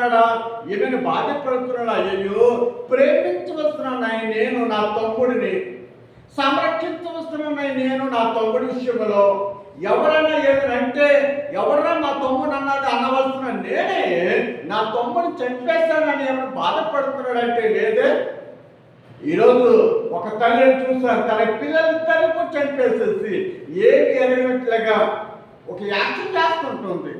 బాధపడుతున్నాడా ఏమైనా బాధపడుతున్నాడా? అయ్యో ప్రేమించవస్తున్నాయి నేను నా తమ్ముడిని. సంరక్షించవస్తున్నాయి నేను నా తమ్ముడి విషయంలో. ఎవరైనా ఏదైనా అంటే ఎవరైనా నా తమ్ముడు అన్నది అనవలసిన నేనే నా తమ్ముడు చంపేశానని ఏమైనా బాధపడుతున్నాడంటే లేదే. ఈరోజు ఒక తల్లిని చూసాను తన పిల్లలిద్దరిని కూడా చంపేసేసి ఏమి ఎరగినట్లుగా ఒక యాక్షన్ చేస్తుంటుంది.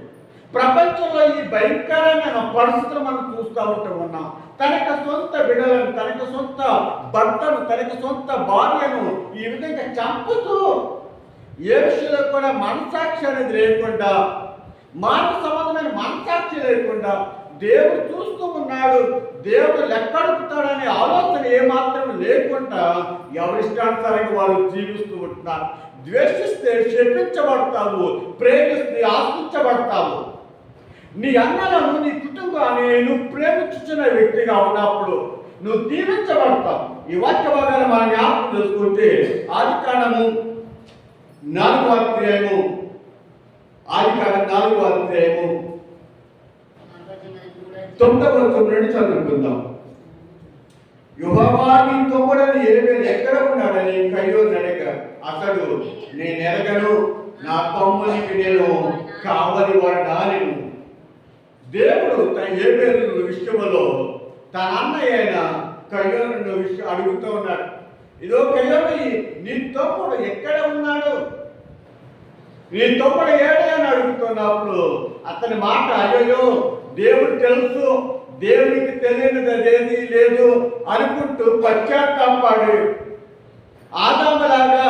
ప్రపంచంలో ఈ భయంకరమైన పరిస్థితులు మనం చూస్తూ ఉంటూ ఉన్నాం. తనకు సొంత బిడ్డలను తనకు సొంత భర్తను తనకు సొంత భార్యను ఈ విధంగా చంపుతూ ఏ విషయంలో కూడా మనసాక్షి అనేది లేకుండా మానవ సంబంధమైన మనసాక్షి లేకుండా దేవుడు చూస్తూ ఉన్నాడు. దేవుడు లెక్కడుపుతాడనే ఆలోచన ఏమాత్రం లేకుండా ఎవరిష్టానుసారంగా వారు జీవిస్తూ ఉంటున్నారు. ద్వేషిస్తే క్షమించబడతావు ప్రేమిస్తే ఆశించబడతావు. నీ అన్నలను నీ కుటుంబాన్ని నువ్వు ప్రేమించుతున్న వ్యక్తిగా ఉన్నప్పుడు నువ్వు దీవించబడతావు. ఈ వాక్య భాగాన్ని మనం జ్ఞాపకం చేసుకుంటే ఆది కాండము నాలుగో అధ్యాయము ఆది కాండం నాలుగో అధ్యాయము. తొమ్మిదవ వచనం నుండి చదువుకుందాం. యువవాణి తమ్ముడని ఎరువేలు ఎక్కడ ఉన్నాడని కయ్యో నడక అతడు నేను ఎరగను నా తమ్మునికి నేను కావలి వాడా నేను? దేవుడు తన ఏబేలు విషయంలో తన అన్నయ్య అయిన కయ్యోను విషయం అడుగుతూ ఉన్నాడు. ఇదో కయ్యోని నీ తమ్ముడు ఎక్కడ ఉన్నాడు? నీ తమ్ముడు ఏడే అని అడుగుతున్నప్పుడు అతని మాట అయ్యో దేవుడు తెలుసు దేవునికి తెలియనిది అదేది లేదు అనుకుంటూ పశ్చాత్తాపాడు ఆదాములాగా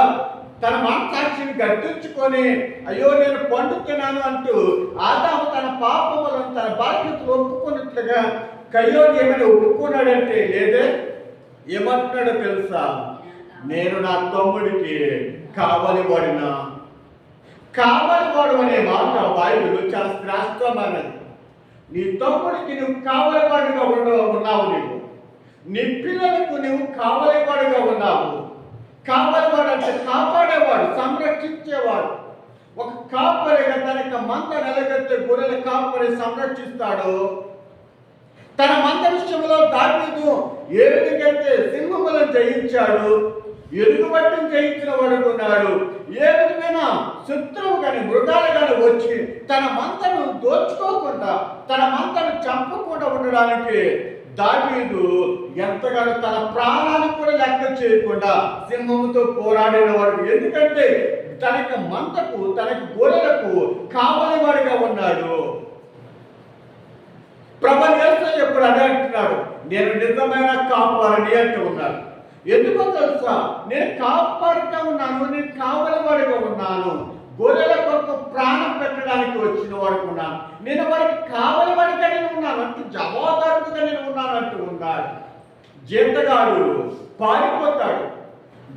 తన మనసాక్షిని గట్టించుకొని అయ్యో నేను పండుతున్నాను అంటూ ఆదాము తన పాపములను తన బాధ్యతలు ఒప్పుకున్నట్లుగా కయ్యోని ఏమైనా ఒప్పుకున్నాడంటే లేదే ఏమంటున్నాడో తెలుసా? నేను నా తమ్ముడికి కావలి పడినా కావలివాడు అనే మాట బైబిల్ చాలా శ్రేష్టమైనది నీ తమ్ముడికి నువ్వు కావలివాడుగా ఉండవు ఉన్నావు నీవు. నీ పిల్లలకు నువ్వు కావలివాడుగా ఉన్నావు. కావలివాడు అంటే కాపాడేవాడు సంరక్షించేవాడు. ఒక కాపరిగా తన యొక్క మంద నిలబెట్టే గొర్రెల కాపరి సంరక్షిస్తాడు? తన మంద విషయంలో దావీదు ఏ విధంగా సింహములను జయించాడు ఎలుగుబట్టిని జయించిన వాడుకున్నాడు ఏ విధమైన శత్రువు కానీ మృగాలు కానీ వచ్చి తన మంతను దోచుకోకుండా తన మంతను చంపకుండా ఉండడానికి దావీదు ఎంతగానో తన ప్రాణానికి కూడా లెక్క చేయకుండా సింహముతో పోరాడినవాడు. ఎందుకంటే తనకి మంతకు తనకి గొర్రెలకు కావలివాడిగా ఉన్నాడు. ప్రభు ఎప్పుడు అదే అంటున్నాడు నేను నిజమైన కాపాడని అంటూ ఉన్నాడు. ఎందుకో తెలుసా? నేను కాపాడుతూ ఉన్నాను నేను కావలివాడిగా ఉన్నాను. గొర్రెల కొరకు ప్రాణం పెట్టడానికి వచ్చిన వాడుకున్నాను నేను వాడికి కావలివాడిగా నేను ఉన్నాను అంటూ జవాబారు నేను ఉన్నాడు జీతగాడు పారిపోతాడు.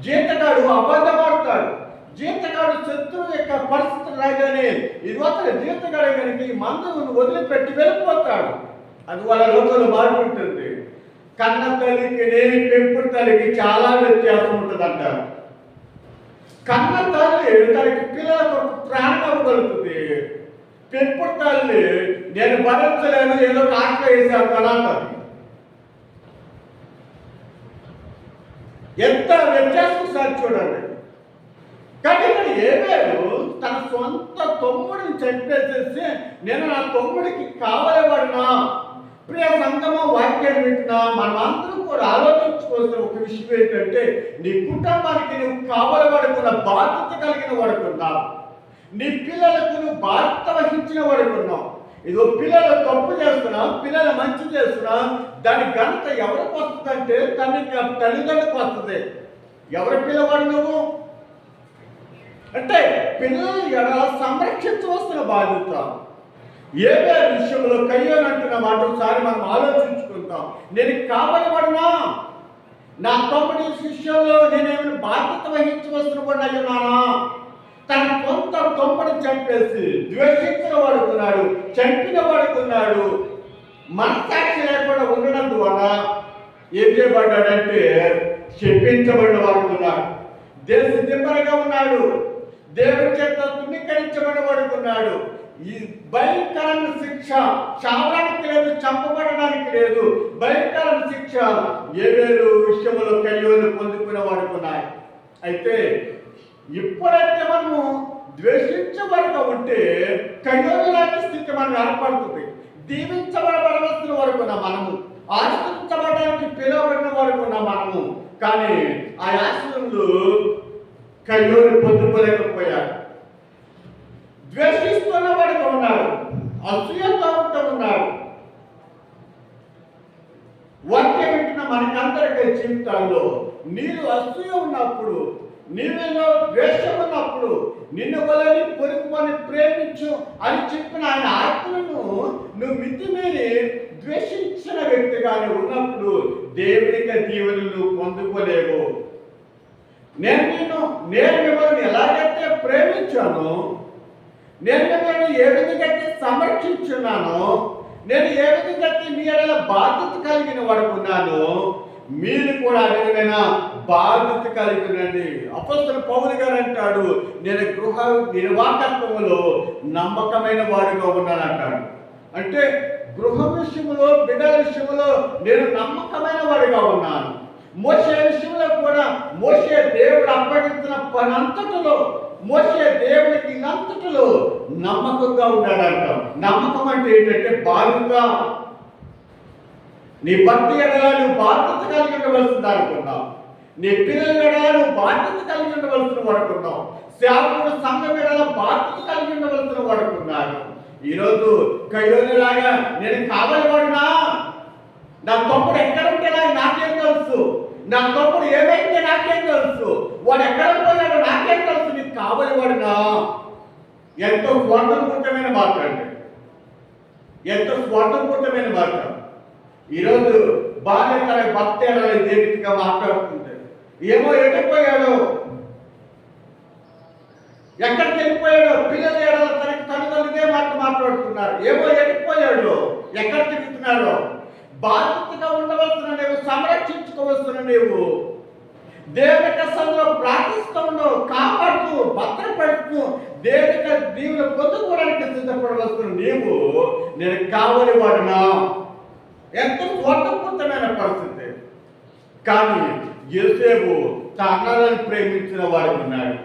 జీతగాడు అబద్ధపడతాడు జీతగాడు శత్రువు యొక్క పరిస్థితి రాగానే ఇది అతను జీతగాడు కనుక ఈ మందును వదిలిపెట్టి వెళ్ళిపోతాడు. అది వాళ్ళ లోకంలో మారుకుంటుంది కన్న తల్లికి నేను పెంపుడు తల్లికి చాలా వ్యత్యాసం ఉంటుంది అంటారు కన్న తల్లి తనకి పిల్లలకు ప్రాణం ఇవ్వగలుగుతుంది. పెంపుడు తల్లి నేను భరించలేను ఏదో కాట్లో వేసాను అని అంటారు. ఎంత వ్యత్యాసం సార్ చూడండి. కానీ ఇక్కడ ఏమేరు? తన సొంత తమ్ముడిని చంపేసేసి నేను నా తమ్ముడికి కావలేవాడినా? ప్రియ సంగమ వాక్యం వింటున్నా? మనమందరం అందరం కూడా ఆలోచించుకోవాల్సిన ఒక విషయం ఏంటంటే నీ కుటుంబానికి నువ్వు కావలబడుకున్న బాధ్యత కలిగిన వాడుకున్నావు నీ పిల్లలకు నువ్వు బాధ్యత వహించిన వాడుకున్నావు ఇదో పిల్లలు తప్పు చేస్తున్నా పిల్లలు మంచి చేస్తున్నా దాని ఘనత ఎవరికి వస్తుందంటే తనకి తల్లిదండ్రులకు వస్తుంది. ఎవరి పిల్లవాడు నువ్వు? అంటే పిల్లలు ఎలా సంరక్షించవలసిన బాధ్యత? ఏవే విషయంలో కయ్యోనంటున్న మాట ఒకసారి మనం ఆలోచించుకుంటాం నేను కావలబడినా నా తమ్ముడి విషయంలో నేనేమైనా బాధ్యత వహించవలసిన కూడా అయ్యున్నానా? తన సొంత తమ్ముడిని చంపేసి ద్వేషించిన వాడుకున్నాడు చంపిన వాడుకున్నాడు మనసాక్షి లేకుండా ఉండడం ద్వారా ఏం చేయబడ్డాడంటే చెప్పించబడిన వాడుకున్నాడు దేశ దిబ్బరగా ఉన్నాడు. దేవుడి చేత తుణీకరించబడి వాడుకున్నాడు ఈ భయంకరమైన శిక్ష చావడానికి లేదు చంపబడడానికి లేదు. భయంకరమైన శిక్ష ఏవేలు విషయంలో కయ్యోలు పొందుకునే వాడుకున్నాయి అయితే ఎప్పుడైతే మనము ద్వేషించబడక ఉంటే కయ్యోలు లాంటి స్థితి మనకు ఏర్పడుతుంది. దీవించబడవలసిన వరకు ఉన్న మనము ఆశ్రయించబడడానికి పిలువబడిన వరకు ఉన్న మనము. కానీ ఆ ఆశ్రయంలో కయ్యోలు పొందుకోలేకపోయాడు ద్వేషిస్తున్న వాడిగా ఉన్నాడు అసూయతో ఉంటూ ఉన్నాడు. వాక్యం వింటున్న మనకందరికీ జీవితాల్లో నీరు అసూయ ఉన్నప్పుడు నీవేలో ద్వేషమున్నప్పుడు నిన్ను వలని పొరుగుమని ప్రేమించు అని చెప్పిన ఆయన ఆత్మను నువ్వు మితిమీరి ద్వేషించిన వ్యక్తిగానే ఉన్నప్పుడు దేవునికి దీవెనలు పొందుకోలేవు. నేను నేను నేను మిమ్మల్ని ఎలాగైతే ప్రేమించాను నేను మిమ్మల్ని ఏ విధంగా అయితే సంరక్షించున్నానో నేను ఏ విధంగా అయితే మీ బాధ్యత కలిగిన వాడుకున్నాను మీరు కూడా ఆ విధమైన బాధ్యత కలిగి ఉండండి అపస్తుల పౌరు గారు అంటాడు నేను గృహ నిర్వాహకత్వంలో నమ్మకమైన వాడిగా ఉన్నాను అంటాడు. అంటే గృహ విషయంలో బిడ్డల విషయంలో నేను నమ్మకమైన వాడిగా ఉన్నాను. మోసే విషయంలో కూడా మోసే దేవుడు అప్పగించిన పని అంతటిలో మోసే దేవుడికి అంతటిలో నమ్మకంగా ఉన్నాడంట. నమ్మకం అంటే ఏంటంటే బాధ్యత నీ భర్త ఎడలా నువ్వు బాధ్యత కలిగి ఉండవలసింది అనుకున్నావు. నీ పిల్లలు ఎడలా నువ్వు బాధ్యత కలిగి ఉండవలసిన వాడుకున్నావు సేవకుడు సంఘం ఎడల బాధ్యత కలిగి ఉండవలసిన వాడుకున్నాడు ఈరోజు కయ్యోనిలాగా నేను కావాలి వాడునా నా తప్పుడు ఎక్కడ ఉంటే నాకేం తెలుసు. నా తప్పుడు ఏమైతే నాకేం తెలుసు. వాడు ఎక్కడ పోయాడో నాకేం తెలుసు. నీకు కావాలి వాడునా ఎంతో స్వార్థపూర్తమైన మాట అండి ఎంతో స్వార్థపూర్తమైన మాట ఈరోజు భార్య తన భర్త ఎడల ఇదే రీతిగా మాట్లాడుతుంది ఏమో ఎడిపోయాడు ఎక్కడికి వెళ్ళిపోయాడో? పిల్లలు ఎడల తనకి తల్లిదండ్రులు ఇదే మాట మాట్లాడుతున్నారు. ఏమో ఎడిపోయాడు ఎక్కడ తిరుగుతున్నాడో? బాధ్యతగా ఉండవలసిన నీవు సంరక్షించుకోవలసిన నీవు దేవుని కష్టంలో ప్రార్థిస్తూ ఉండవు కాపాడుతూ భద్రపడుతూ దేవుని దీవులు పొందుకోవడానికి సిద్ధపడవలసిన నీవు నేను కావలి వాడినా ఎంతో స్వార్థపూర్తమైన పరిస్థితి. కానీ యోసేపు తనలను ప్రేమించిన వాడు ఉన్నాడు.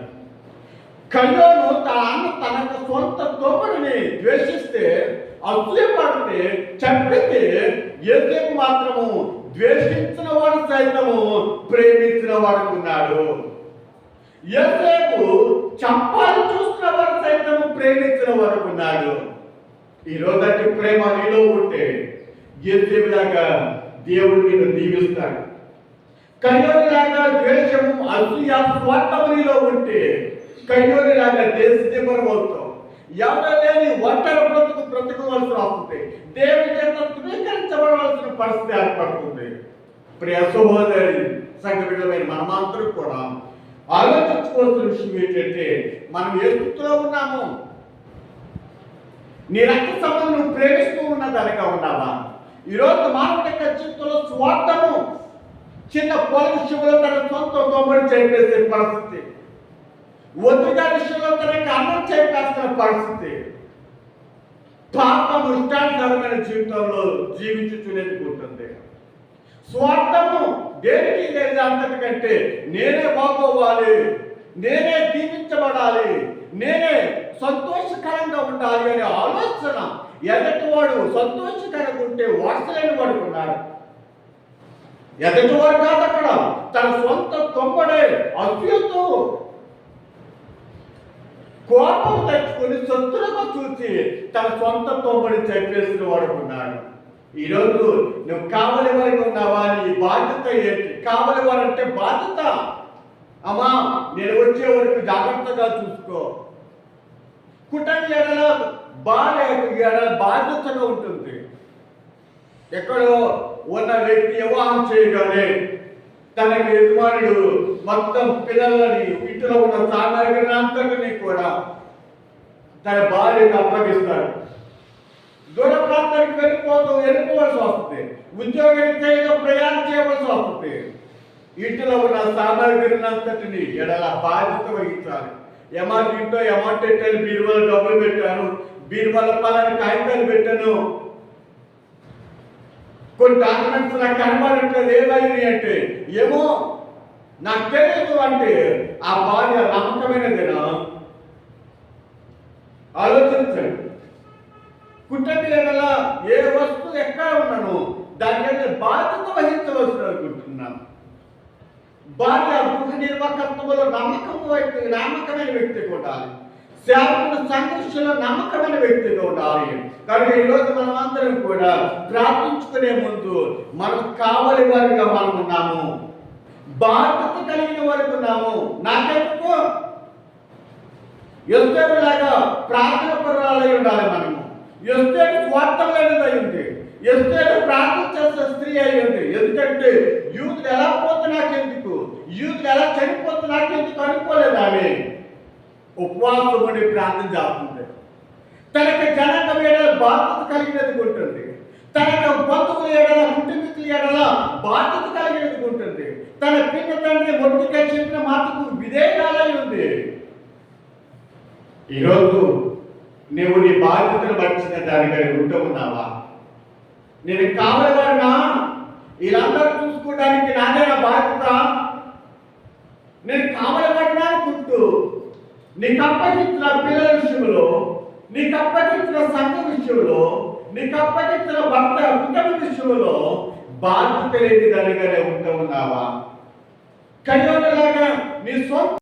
కయ్యోను తన అన్న తన యొక్క సొంత తోపడిని ద్వేషిస్తే అసూయపడితే చంపితే యోసేపు మాత్రము ద్వేషించిన వాడు సైతము ప్రేమించిన వాడు ఉన్నాడు. యోసేపు చంపాలి చూస్తున్న వాడు సైతము ప్రేమించిన వరకు ఉన్నాడు. ఈ రోజటి ప్రేమ నీలో ఉంటే యోసేపులాగా దేవుడు నిన్ను దీవిస్తాడు. కయ్యోనిలాగా ద్వేషము అసూయ స్వార్థము ఉంటే కయ్యోనిలాగా దేశ దిమ్మరం అవుతావు ఎవరు ఒంటరి బ్రతుకు బ్రతుకోవలసి వస్తుంది దేవుని చేత ధృవీకరించబడవలసిన పరిస్థితి ఏర్పడుతుంది. ప్రియ సహోదరి సంఘటమైన మనమందరూ కూడా ఆలోచించుకోవాల్సిన విషయం ఏంటంటే మనం ఏ స్థితిలో ఉన్నాము నీ రక్త సంబంధం నువ్వు ప్రేమిస్తూ ఉన్న దానిగా ఉన్నావా? ఈరోజు మానవుడి యొక్క జీవితంలో స్వార్థము చిన్న పొల విషయంలో తన సొంత తొమ్మడి చేపేసే పరిస్థితి. ఒత్తిగా విషయంలో తనకి అన్నం చేపేస్తున్న పరిస్థితి. పాపం ఇష్టానుసారమైన జీవితంలో జీవించుచునేది ఉంటుంది. స్వార్థము దేనికి లేదు అంతటికంటే నేనే బాగోవాలి నేనే దీవించబడాలి నేనే సంతోషకరంగా ఉండాలి అనే ఆలోచన ఎదటివాడు సంతోషకరంగా ఉంటే వార్సలేని వాడు ఉన్నాడు. ఎదటివాడు కాదు అక్కడ. తన సొంత తొమ్మడే అసూయతో కోపం తెచ్చుకొని శత్రులకు చూసి తన సొంత తోబడి చెప్పేసిన వాడు ఉన్నాడు. ఈరోజు నువ్వు కావలి వారికి ఉన్నావా? నీ బాధ్యత ఏంటి? కావలి వారంటే బాధ్యత. అమ్మా నేను వచ్చే వరకు జాగ్రత్తగా చూసుకో. కుటుంబ బాధ ఎడల బాధ్యతగా ఉంటుంది. ఎక్కడో ఉన్న వ్యక్తి వివాహం చేయగానే తనకి యజమానుడు మొత్తం పిల్లలని ఇంటిలో ఉన్న సామాగ్రిని అంతటిని కూడా తన భార్యకు అప్పగిస్తాడు. దూర ప్రాంతానికి వెళ్ళిపోతూ వెళ్ళిపోవాల్సి వస్తుంది. ఉద్యోగం చేయడం ప్రయాణం చేయవలసి వస్తుంది. ఇంటిలో ఉన్న సామాగ్రిని అంతటిని ఎడల బాధ్యత వహించాలి. ఎమాట ఇంట్లో ఎమాట పెట్టాను బీరువాలో డబ్బులు పెట్టాను వీరి వల్ల పలాని కాగితాలు పెట్టాను. కొన్ని డాక్యుమెంట్స్ నాకు కనబడట్లేదు ఏమైంది అంటే ఏమో నాకు తెలియదు అంటే ఆ భార్య నమ్మకమైనదేనా ఆలోచించండి. కుటుంబ ఎడల ఏ వస్తువు ఎక్కడ ఉన్నాను దాని మీద బాధ్యత వహించవలసిన అనుకుంటున్నాను భార్య గృహ నిర్వాహకత్వంలో నమ్మకం వ్యక్తి నమ్మకమైన వ్యక్తి ఉండాలి సేవకుడు సంఘర్షణలో నమ్మకమైన వ్యక్తిగా ఉండాలి. కనుక ఈరోజు మనమందరం కూడా ప్రార్థించుకునే ముందు మనకు కావలి వారిగా మనం ఉన్నాము. బాధ్యత కలిగిన వారికి ఉన్నాము. నాకెందుకు? ఎస్తేలాగా ప్రార్థన పరురాలై ఉండాలి మనము. ఎస్తేడు స్వార్థం అయింది ఎస్తేడు ప్రార్థన చేసే స్త్రీ అయ్యింది ఎందుకంటే యూత్ ఎలా పోతే నాకెందుకు యూత్ ఎలా చనిపోతే నాకెందుకు అనుకోలేదు ఆమె ఉపవాసం ఉండి ప్రార్థన చేస్తుంది తనకు జనక ఏడాల బాధ్యత కలిగినది ఉంటుంది. తనకు బంధువుల ఏడాల కుటుంబీకుల ఏడాల బాధ్యత కలిగినది ఉంటుంది. తన పిన్న తండ్రి ఒంటిగా చెప్పిన మాటకు విధేయాలై ఉంది. ఈరోజు నువ్వు నీ బాధ్యతలు పట్టిన దానికై ఉంటూ ఉన్నావా? నేను కావాలన్నా వీళ్ళందరూ చూసుకోవడానికి నాదే నా బాధ్యత నేను కావాలన్నా అనుకుంటూ నీకు అప్పగించిన పిల్లల విషయంలో నీకు అప్పగించిన సంఘ విషయంలో నీకు అప్పగించిన భర్త కుటుంబ విషయంలో బాధ్యత లేని దానిగానే ఉంటూ ఉన్నావా కయ్యోలాగా నీ సొంత